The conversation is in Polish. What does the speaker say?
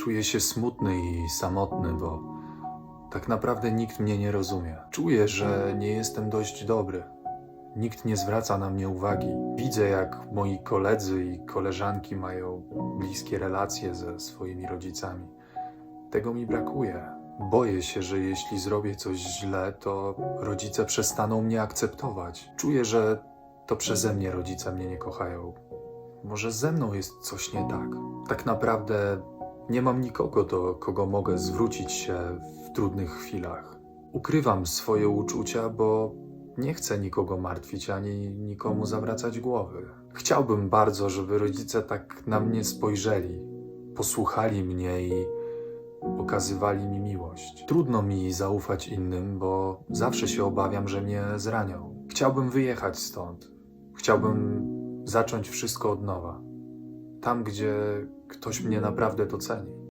Czuję się smutny i samotny, bo tak naprawdę nikt mnie nie rozumie. Czuję, że nie jestem dość dobry. Nikt nie zwraca na mnie uwagi. Widzę, jak moi koledzy i koleżanki mają bliskie relacje ze swoimi rodzicami. Tego mi brakuje. Boję się, że jeśli zrobię coś źle, to rodzice przestaną mnie akceptować. Czuję, że to przeze mnie rodzice mnie nie kochają. Może ze mną jest coś nie tak. Tak naprawdę nie mam nikogo, do kogo mogę zwrócić się w trudnych chwilach. Ukrywam swoje uczucia, bo nie chcę nikogo martwić ani nikomu zawracać głowy. Chciałbym bardzo, żeby rodzice tak na mnie spojrzeli, posłuchali mnie i okazywali mi miłość. Trudno mi zaufać innym, bo zawsze się obawiam, że mnie zranią. Chciałbym wyjechać stąd. Chciałbym zacząć wszystko od nowa. Tam, gdzie ktoś mnie naprawdę doceni.